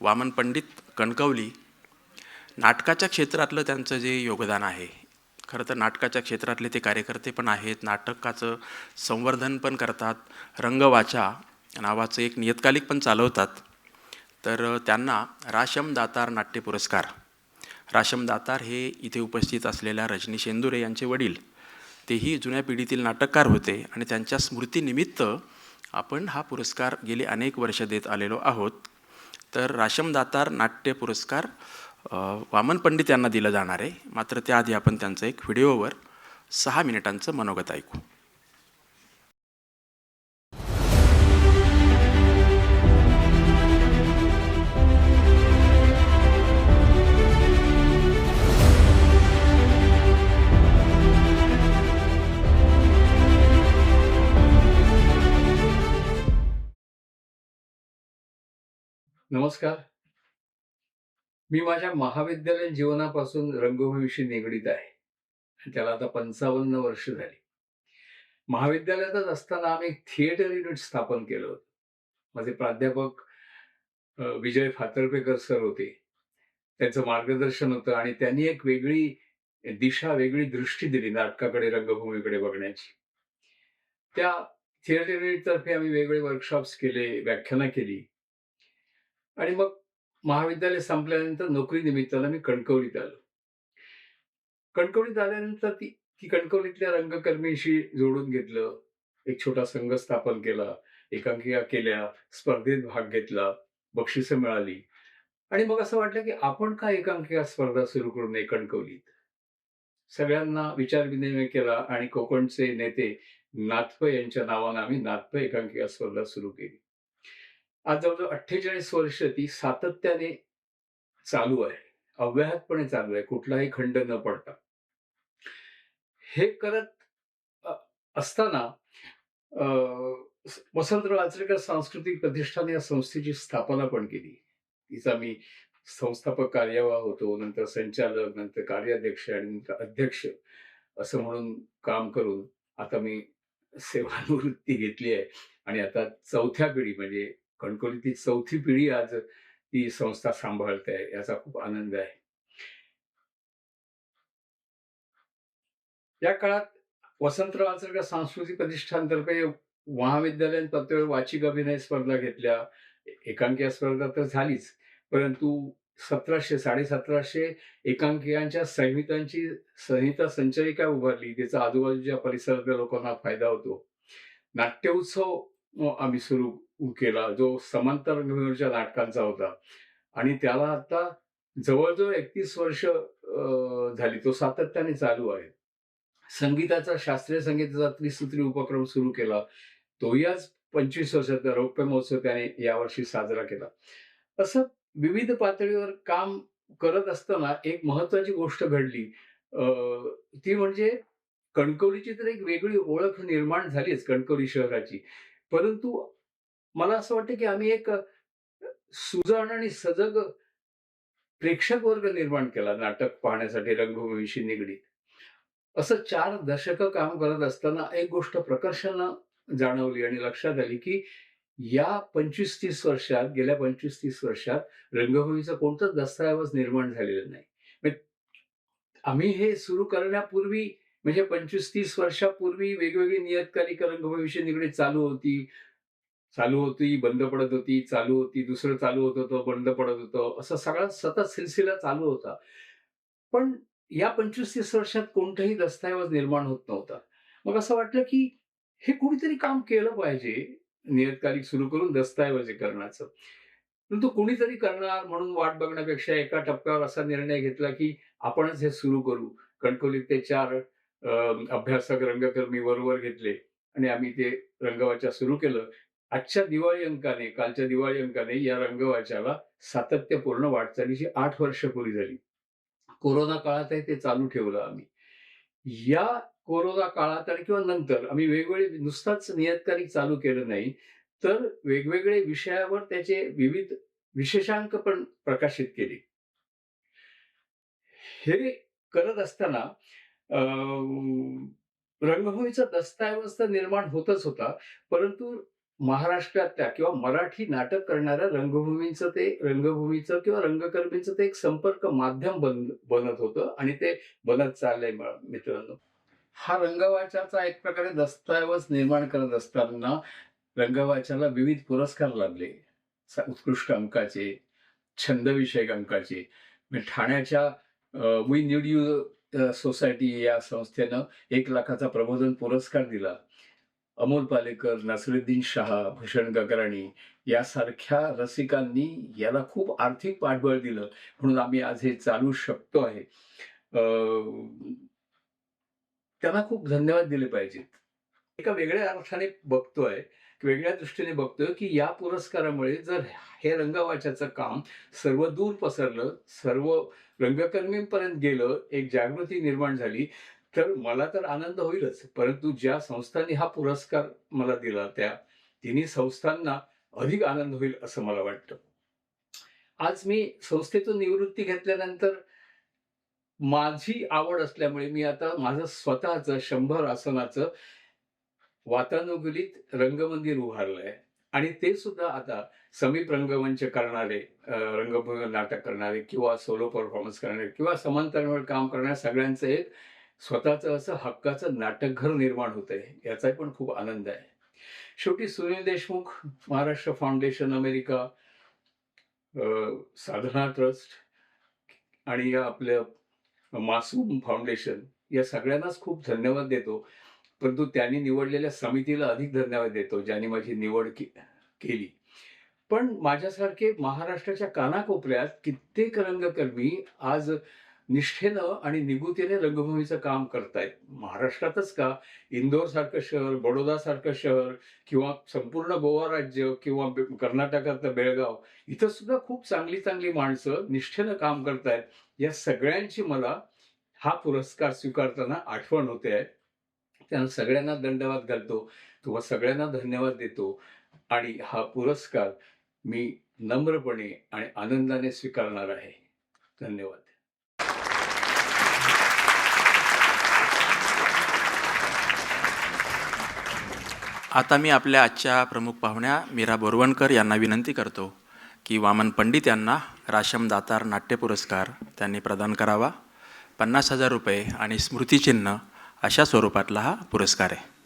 वामन पंडित कणकवली नाटकाच्या क्षेत्रातलं त्यांचं जे योगदान आहे खरं तर नाटकाच्या क्षेत्रातले ते कार्यकर्ते पण आहेत नाटकाचं संवर्धन पण करतात रंगवाचा नावाचं एक नियतकालिक पण चालवतात. तर त्यांना राशम दातार नाट्य पुरस्कार. राशम दातार हे इथे उपस्थित असलेल्या रजनी शेंदुरे यांचे वडील. तेही जुन्या पिढीतील नाटककार होते आणि त्यांच्या स्मृतीनिमित्त आपण हा पुरस्कार गेली अनेक वर्ष देत आलेलो आहोत. तर राशम दातार नाट्य पुरस्कार वामन पंडित यांना दिला जाणार आहे. मात्र त्याआधी आपण त्यांचं एक व्हिडिओवर सहा मिनिटांचं मनोगत ऐकू. नमस्कार. मी माझ्या महाविद्यालयीन जीवनापासून रंगभूमीशी निगडीत आहे. त्याला आता पंचावन्न वर्ष झाली. महाविद्यालयातच असताना आम्ही थिएटर युनिट स्थापन केलं होतं. माझे प्राध्यापक विजय फातर्पेकर सर होते. त्यांचं मार्गदर्शन होतं आणि त्यांनी एक वेगळी दिशा वेगळी दृष्टी दिली नाटकाकडे रंगभूमीकडे बघण्याची. त्या थिएटर युनिटतर्फे आम्ही वेगळे वर्कशॉप्स केले व्याख्यानं केली. आणि मग महाविद्यालय संपल्यानंतर नोकरी निमित्तानं मी कणकवलीत आलो. कणकवलीत आल्यानंतर ती ती कणकवलीतल्या रंगकर्मीशी जोडून घेतलं एक छोटा संघ स्थापन केला एकांकिका केल्या स्पर्धेत भाग घेतला बक्षिसं मिळाली. आणि मग असं वाटलं की आपण का एकांकिका स्पर्धा सुरू करू नये कणकवलीत? सगळ्यांना विचारविनिमय केला आणि कोकणचे नेते नाथप यांच्या नावानं आम्ही नाथप एकांकिका स्पर्धा सुरू केली. आज जवळजवळ अठ्ठेचाळीस वर्ष ती सातत्याने चालू आहे. अव्याहतपणे चालू आहे. कुठलाही खंड न पडता. हे करत असताना वसंतराव आचरेकर सांस्कृतिक प्रतिष्ठान या संस्थेची स्थापना पण केली. तिचा मी संस्थापक कार्यवाह होतो नंतर संचालक नंतर कार्याध्यक्ष आणि नंतर अध्यक्ष असं म्हणून काम करून आता मी सेवानिवृत्ती घेतली आहे. आणि आता चौथ्या पिढी म्हणजे कणकवलीची चौथी पिढी आज ती संस्था सांभाळते आहे याचा खूप आनंद आहे. या काळात वसंतराव आचरेकर सांस्कृतिक प्रतिष्ठानतर्फे महाविद्यालयात प्रत्येक वाचिक अभिनय स्पर्धा घेतल्या. एकांकिका स्पर्धा तर झालीच परंतु सतराशे साडेसतराशे एकांकिकांच्या संहितांची संहिता संचयिका उभारली त्याचा आजूबाजूच्या परिसरातल्या लोकांना फायदा होतो. नाट्य उत्सव आम्ही सुरू केला जो समांतर रंगभूमीच्या नाटकांचा होता. आणि त्याला आता जवळजवळ एकतीस वर्ष झाली. तो सातत्याने चालू आहे. संगीताचा शास्त्रीय संगीताचा त्रिसूत्री उपक्रम सुरू केला. तोही आज पंचवीस वर्षाचा रौप्य महोत्सव त्याने यावर्षी साजरा केला. असं विविध पातळीवर काम करत असताना एक महत्वाची गोष्ट घडली. ती म्हणजे कणकवलीची तर एक वेगळी ओळख निर्माण झालीच कणकवली शहराची. परंतु मला असं वाटतं की आम्ही एक सुजाण आणि सजग प्रेक्षक वर्ग निर्माण केला नाटक पाहण्यासाठी रंगभूमीशी निगडीत. असं चार दशकं काम करत असताना एक गोष्ट प्रकर्षानं जाणवली आणि लक्षात आली की या पंचवीस तीस वर्षात गेल्या पंचवीस तीस वर्षात रंगभूमीचा कोणताच दस्तऐवज निर्माण झालेला नाही. म्हणजे आम्ही हे सुरू करण्यापूर्वी म्हणजे पंचवीस तीस वर्षापूर्वी वेगवेगळी नियतकालिक रंगभूमीशी निगडीत चालू होती. चालू होती बंद पडत होती चालू होती दुसरं चालू होत होतं बंद पडत होतं असं सगळा सतत सिलसिला चालू होता. पण या पंचवीस तीस वर्षात कोणताही दस्तऐवज निर्माण होत नव्हता. मग असं वाटलं की हे कुणीतरी काम केलं पाहिजे नियतकालिक सुरू करून दस्तऐवजीकरणाचं परंतु कुणीतरी करणार म्हणून वाट बघण्यापेक्षा एका टप्प्यावर असा निर्णय घेतला की आपणच हे सुरू करू. कणकवलीत ते चार अभ्यासक रंगकर्मी बरोबर घेतले आणि आम्ही ते रंगवाच्या सुरू केलं. आजच्या दिवाळी अंकाने कालच्या दिवाळी अंकाने या रंगवाच्याला सातत्यपूर्ण वाटचालीची आठ वर्ष पुरी झाली. कोरोना काळातही ते चालू ठेवलं आम्ही. या कोरोना काळात आणि किंवा नंतर आम्ही वेगवेगळे नुसताच नियतकालिक चालू केलं नाही तर वेगवेगळे विषयावर त्याचे विविध विशेषांक पण प्रकाशित केले. हे करत असताना अं, रंगभूमीचा दस्तऐवज तर निर्माण होतच होता परंतु महाराष्ट्रातल्या किंवा मराठी नाटक करणाऱ्या रंगभूमींचं ते रंगभूमीचं किंवा रंगकर्मींचं ते एक संपर्क माध्यम बन बनत होतं आणि ते बनत चाललंय मित्रांनो. हा रंगवाचाचा एक प्रकारे दस्तऐवज निर्माण करत असताना रंगवाचाला विविध पुरस्कार लाभले उत्कृष्ट अंकाचे छंदविषयक अंकाचे. म्हणजे ठाण्याच्या वी न्यूड यू सोसायटी या संस्थेनं एक लाखाचा प्रबोधन पुरस्कार दिला. अमोल पालेकर नसरुद्दीन शहा भूषण गगराणी यासारख्या रसिकांनी याला खूप आर्थिक पाठबळ दिलं म्हणून आम्ही आज हे चालू शकतो आहे. त्यांना खूप धन्यवाद दिले पाहिजेत. एका वेगळ्या अर्थाने बघतोय वेगळ्या दृष्टीने बघतोय की या पुरस्कारामुळे जर हे रंगवाच्याचं काम सर्व दूर पसरलं सर्व रंगकर्मींपर्यंत गेलं एक जागृती निर्माण झाली तर मला तर आनंद होईलच. परंतु ज्या संस्थांनी हा पुरस्कार मला दिला त्या तिन्ही संस्थांना अधिक आनंद होईल असं मला वाटतं. आज मी संस्थेतून निवृत्ती घेतल्यानंतर माझी आवड असल्यामुळे मी आता माझं स्वतःचं शंभर आसनाचं वातानुकूलित रंगमंदिर उभारलंय. आणि ते सुद्धा आता समीप रंगमंच करणारे रंगभूमी नाटक करणारे किंवा सोलो परफॉर्मन्स करणारे किंवा समांतरांवर काम करणाऱ्या सगळ्यांचं एक स्वतःचं असं हक्काचं नाटकघर निर्माण होत आहे याचा पण खूप आनंद आहे. शेवटी Sunil Deshmukh Maharashtra foundation America Sadhana trust आणि या आपल्या मासूम फाउंडेशन या सगळ्यांनाच खूप धन्यवाद देतो. परंतु त्यांनी निवडलेल्या समितीला अधिक धन्यवाद देतो ज्यांनी माझी निवड के- केली. पण माझ्यासारखे महाराष्ट्राच्या कानाकोपऱ्यात कित्येक रंगकर्मी आज निष्ठेनं आणि निगुतीने रंगभूमीचं काम करतायत. महाराष्ट्रातच का? इंदोर सारखं शहर बडोदा सारखं शहर किंवा संपूर्ण गोवा राज्य किंवा कर्नाटकातलं बेळगाव इथं सुद्धा खूप चांगली चांगली माणसं निष्ठेनं काम करतायत. या सगळ्यांची मला हा पुरस्कार स्वीकारताना आठवण होते. आहे त्यांना सगळ्यांना दंडवाद घालतो तुम्हा सगळ्यांना धन्यवाद देतो. आणि हा पुरस्कार मी नम्रपणे आणि आनंदाने स्वीकारणार आहे. धन्यवाद. आता मी आपल्या आजच्या प्रमुख पाहुण्या मीरा बोरवणकर यांना विनंती करतो की वामन पंडित यांना राशम दातार नाट्य पुरस्कार त्यांनी प्रदान करावा. पन्नास हजार रुपये आणि स्मृतिचिन्ह अशा स्वरूपातला हा पुरस्कार आहे.